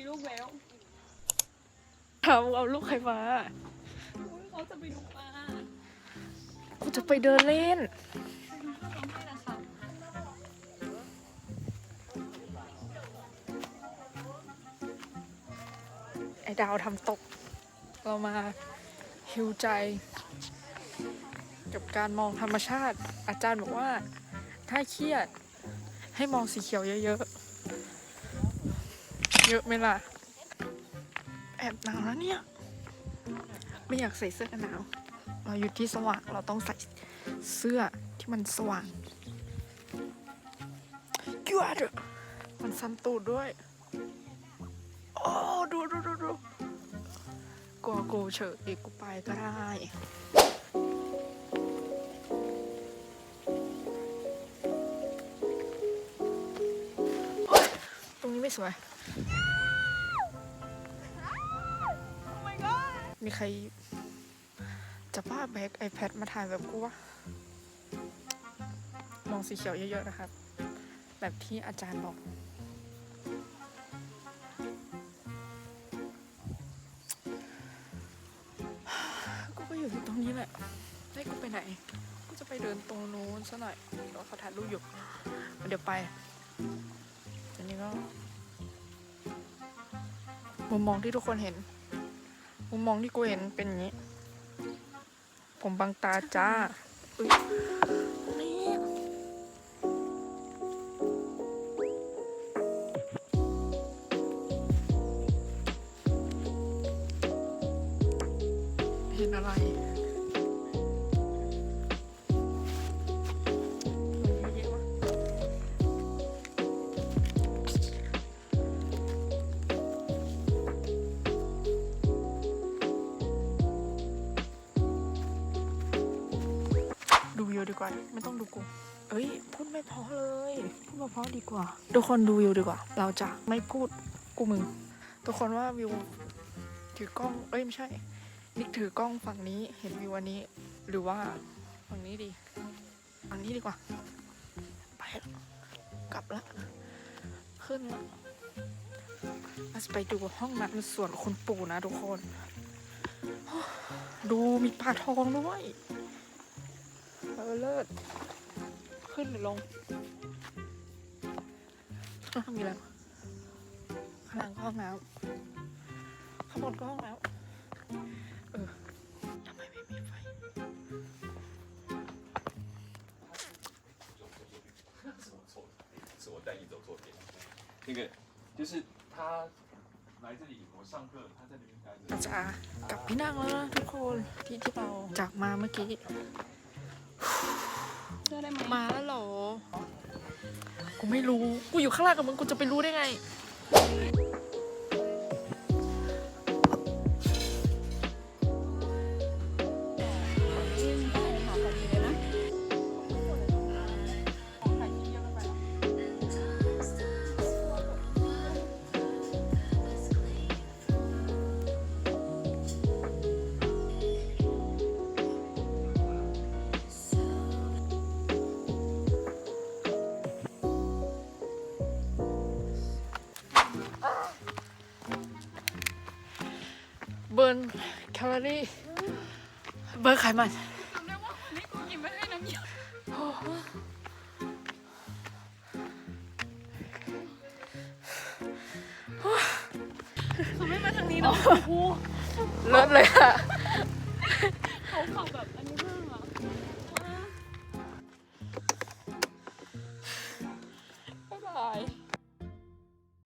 มีลูกแล้วถามเอาลูกใครมาอุ๊ยเขาจะไปดูปลากูจะไปเดินเล่นทำให้นะคะไอ้ดาวทำตก เรามาฮิวใจ กับการมองธรรมชาติ อาจารย์บอกว่า ถ้าเครียดให้มองสีเขียวเยอะๆ เยอะไหมล่ะ แอบหนาวแล้วเนี่ย ไม่อยากใส่เสื้อกันหนาว เราอยู่ที่สว่าง เราต้องใส่เสื้อที่มันสว่างยัวเถอะมันซันตูดด้วย โอ้ ดูดูดูดูกลัวกูเฉยอีกกูไปก็ได้ตรงนี้ไม่สวย มีใคร จะบ้าแบก iPad มาถ่ายแบบกูวะมองสีเขียวเยอะๆนะครับ แบบที่อาจารย์บอก กูก็อยู่ตรงนี้แหละให้กูไปไหน กูจะไปเดินตรงนู้นซะหน่อยเดี๋ยวเขาถ่ายรูปอยู่เดี๋ยวไปอันนี้ก็มุมมองที่ทุกคนเห็น มุมมองที่กูเห็นเป็นอย่างนี้ ผมบังตาจ้าเห็นอะไร วิวดีกว่า ไม่ต้องดูกูเอ้ย พูดไม่เพอเลย พูดมาเพอดีกว่า ทุกคนดูวิวดีกว่า เราจะไม่พูดกูมึง ทุกคนว่าวิวถือกล้อง เอ้ยไม่ใช่ นิกถือกล้องฝั่งนี้ เห็นวิวอันนี้ หรือว่าฝั่งนี้ดีฝั่งนี้ดีกว่า ไปละกลับละขึ้นละเราจะไปดูห้องน้ำส่วนคุณปู่นะทุกคน ดูมีปลาทองด้วยเออเลิศ ขึ้นหรือลงข้างล่างมีอะไรวะข้างล่างก็ห้องน้ำข้างบนก็ห้องน้ำเออทำไมไม่มีไฟ 是我错的，是我带你走错边。那个就是他来这里，我上课，他在那边待着。 จะกลับพี่นั่งแล้วนะทุกคนที่ที่เราจากมาเมื่อกี้ เชื่อได้ไหมมาแล้วเหรอ กูไม่รู้ กูอยู่ข้างล่างกับมึงกูจะไปรู้ได้ไง บิร์นแคลอรี่เบิร์นไขมันทำได้ว่านี่กูกินไม่ได้น้ำเยี่ยวเขาไม่มาทางนี้หรอกกูเลิศเลยอะเขาขับแบบอันนี้